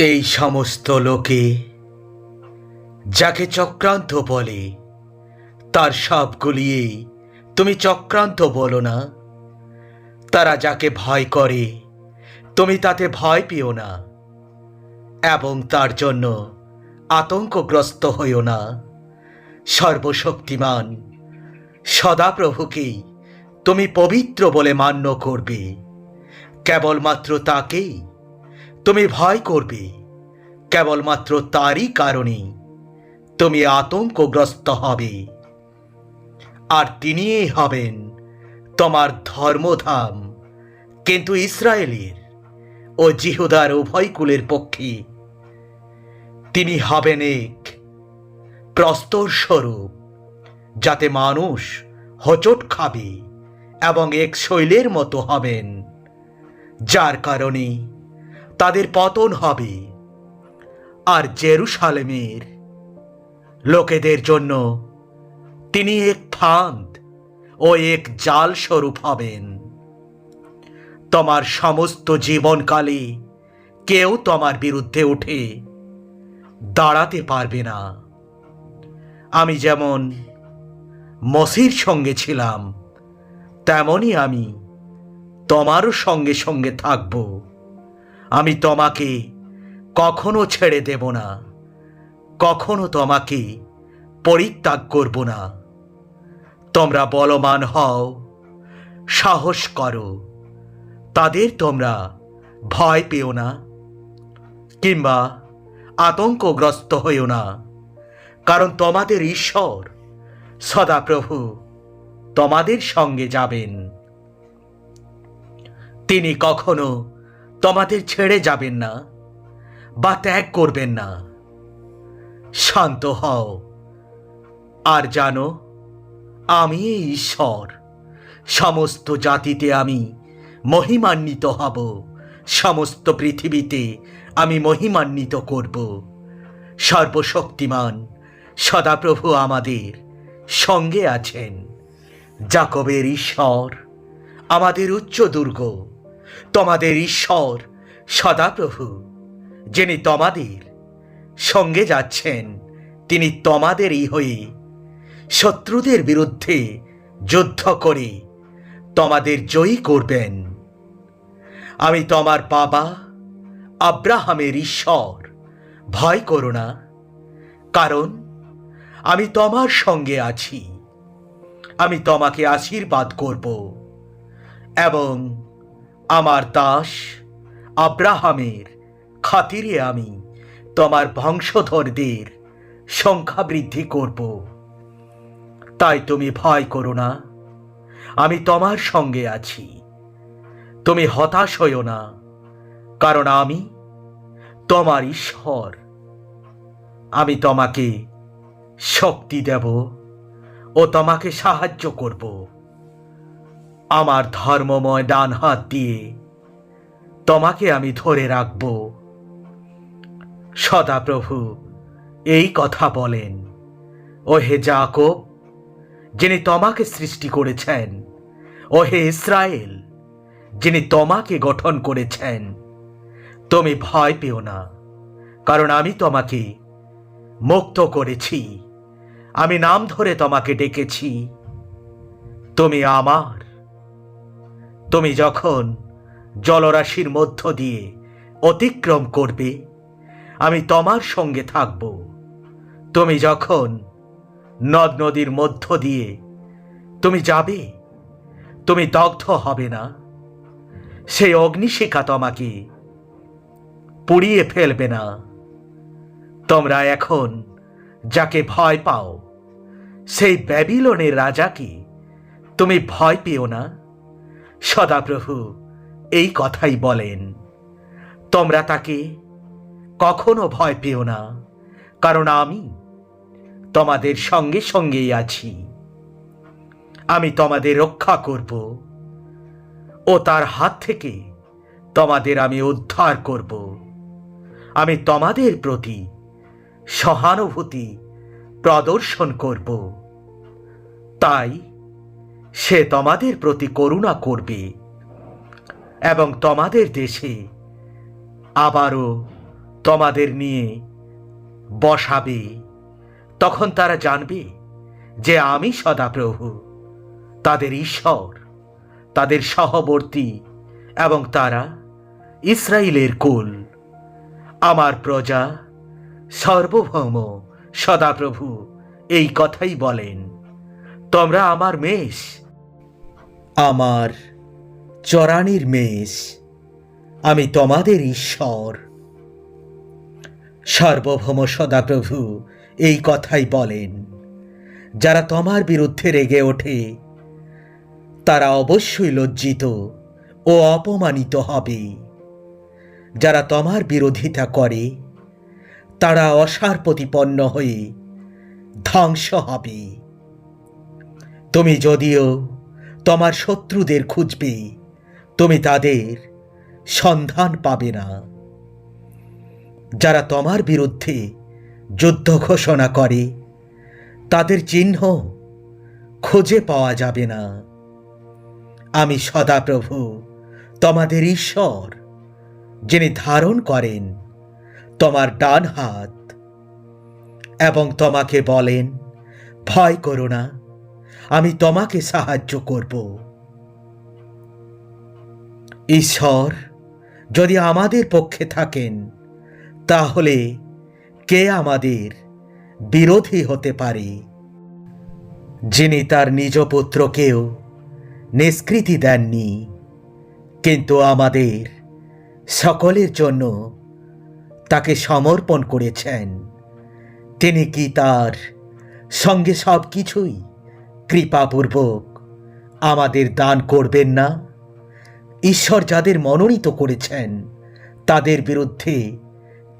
এই সমস্ত লোকে যাকে চক্রান্ত বলে, তার সবগুলিয়েই তুমি চক্রান্ত বলো না। তারা যাকে ভয় করে, তুমি তাতে ভয় পেও না। এবং তার জন্য আতঙ্কগ্রস্ত হইও না। সর্বশক্তিমান সদাপ্রভুকেই তুমি পবিত্র বলে মান্য করবে। কেবলমাত্র তাকেই তুমি ভয় করবে। কেবলমাত্র তারই কারণে তুমি আতঙ্কগ্রস্ত হবে। আর তিনিই হবেন তোমার ধর্মধাম, কিন্তু ইসরায়েলের ও জিহুদার উভয় কুলের পক্ষে। তিনি হবেন এক প্রস্তর স্বরূপ, যাতে মানুষ হচট খাবে এবং এক শৈলের মতো হবেন, যার কারণে তাদের পতন হবে। আর জেরুসালেমের লোকেদের জন্য তিনি এক ফাঁদ ও এক জাল স্বরূপ হবেন। তোমার সমস্ত জীবনকালে কেউ তোমার বিরুদ্ধে উঠে দাঁড়াতে পারবে না। আমি যেমন মসির সঙ্গে ছিলাম তেমনই আমি তোমারও সঙ্গে সঙ্গে থাকব। আমি তোমাকে কখনো ছেড়ে দেব না। কখনো তোমাকে পরিত্যাগ করব না। তোমরা বলমান হও, সাহস করো। তাদের তোমরা ভয় পেও না, কিংবা আতঙ্কগ্রস্ত হইও না। কারণ তোমাদের ঈশ্বর সদাপ্রভু তোমাদের সঙ্গে যাবেন। তিনি কখনো তোমাদের ছেড়ে যাবেন না বা ত্যাগ করবেন না। শান্ত হও। আর জানো, আমি ঈশ্বর। সমস্ত জাতিতে আমি মহিমান্বিত হব। সমস্ত পৃথিবীতে আমি মহিমান্বিত করব। সর্বশক্তিমান সদাপ্রভু আমাদের সঙ্গে আছেন। জাকবের ঈশ্বর, আমাদের উচ্চ দুর্গ। তোমাদের ঈশ্বর সদাপ্রভু, যিনি তোমাদের সঙ্গে যাচ্ছেন, তিনি তোমাদেরই হয়ে শত্রুদের বিরুদ্ধে যুদ্ধ করে তোমাদের জয়ী করবেন। আমি তোমার বাবা আব্রাহামের ঈশ্বর, ভয় করো না, কারণ আমি তোমার সঙ্গে আছি। আমি তোমাকে আশীর্বাদ করব এবং আমার দাস, আব্রাহামের খাতিরে আমি তোমার বংশধরদের সংখ্যা বৃদ্ধি করব। তাই তুমি ভয় করো না। আমি তোমার সঙ্গে আছি। তুমি হতাশ হইও না, কারণ আমি তোমার ঈশ্বর। আমি তোমাকে শক্তি দেব ও তোমাকে সাহায্য করব। আমার ধর্মময় ডান হাত দিয়ে। তোমাকে আমি ধরে রাখব। সদাপ্রভু, এই কথা বলেন। ও হে জাকব, যিনি তোমাকে সৃষ্টি করেছেন ও হে ইসরায়েল, যিনি তোমাকে গঠন করেছেন, তুমি ভয় পেও না, কারণ আমি তোমাকে মুক্ত করেছি। আমি নাম ধরে তোমাকে ডেকেছি। তুমি আমার তুমি যখন জলরাশির মধ্য দিয়ে অতিক্রম করবে, আমি তোমার সঙ্গে থাকব। তুমি যখন নদ নদীর মধ্য দিয়ে তুমি যাবে, তুমি দগ্ধ হবে না। সেই অগ্নিশিখা তোমাকে পুড়িয়ে ফেলবে না। তোমরা এখন যাকে ভয় পাও, সেই ব্যাবিলনের রাজাকে তুমি ভয় পেও না। সদাপ্রভু, এই কথাই বলেন। তোমরা তাকে কখনো ভয় পেও না, কারণ আমি তোমাদের সঙ্গে সঙ্গেই আছি। আমি তোমাদের রক্ষা করব ও তার হাত থেকে তোমাদের আমি উদ্ধার করব। আমি তোমাদের প্রতি সহানুভূতি প্রদর্শন করব। তাই সে তোমাদের প্রতি করুণা করবে এবং তোমাদের দেশে আবারও তোমাদের নিয়ে বসাবে। তখন তারা জানবে যে আমি সদাপ্রভু, তাদের ঈশ্বর, তাদের সহবর্তী এবং তারা ইসরায়েলের কুল। আমার প্রজা সর্বভৌম সদাপ্রভু এই কথাই বলেন। তোমরা আমার মেষ। আমার চরানির মেষ। আমি তোমাদের ঈশ্বর। সার্বভৌম সদাপ্রভু এই কথাই বলেন। যারা তোমার বিরুদ্ধে রেগে ওঠে, তারা অবশ্যই লজ্জিত ও অপমানিত হবে। যারা তোমার বিরোধিতা করে, তারা অসার প্রতিপন্ন হয়ে ধ্বংস হবে। তুমি যদিও তোমার শত্রুদের খুঁজবে, তুমি তাদের সন্ধান পাবে না। যারা তোমার বিরুদ্ধে যুদ্ধ ঘোষণা করে, তাদের চিহ্ন খুঁজে পাওয়া যাবে না। আমি সদাপ্রভু তোমাদের ঈশ্বর, যিনি ধারণ করেন তোমার ডান হাত এবং তোমাকে বলেন, ভয় করো না। আমি তোমাকে সাহায্য করব। ঈশ্বর, যদি আমাদের পক্ষে থাকেন, তাহলে কে আমাদের বিরোধী হতে পারে? যিনি তার নিজ পুত্রকেও নিষ্কৃতি দেননি, কিন্তু আমাদের সকলের জন্য তাকে সমর্পণ করেছেন। তিনি কি তার সঙ্গে সব কিছুই কৃপাপূর্বক। আমাদের দান করবেন না। ঈশ্বর যাদের মনোনীত করেছেন, তাদের বিরুদ্ধে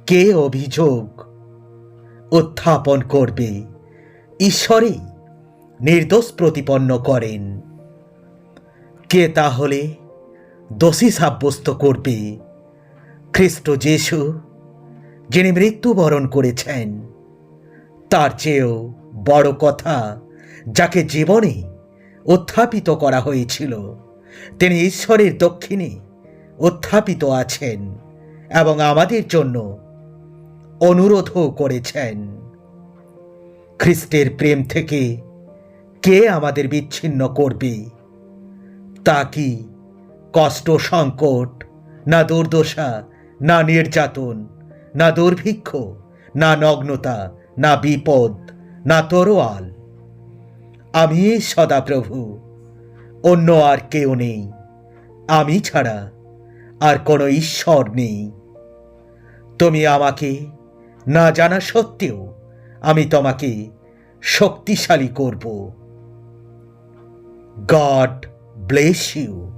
কে অভিযোগ উত্থাপন করবে? ঈশ্বরই নির্দোষ প্রতিপন্ন করেন। কে তাহলে দোষী সাব্যস্ত করবে? খ্রিস্ট যিশু, যিনি মৃত্যুবরণ করেছেন, তার চেয়েও বড় কথা যাকে জীবনে উত্থাপিত করা হয়েছিল, তিনি ঈশ্বরের দক্ষিণে উত্থাপিত আছেন এবং আমাদের জন্য অনুরোধও করেছেন। খ্রিস্টের প্রেম থেকে কে আমাদের বিচ্ছিন্ন করবে? তা কি কষ্ট সংকট, না দুর্দশা, না নির্যাতন, না দুর্ভিক্ষ, না নগ্নতা, না বিপদ, না তরোয়াল? আমি সদাপ্রভু। অন্য আর কেউ নেই। আমি ছাড়া আর কোনো ঈশ্বর নেই। তুমি আমাকে না জানা সত্ত্বেও আমি তোমাকে শক্তিশালী করব। God bless you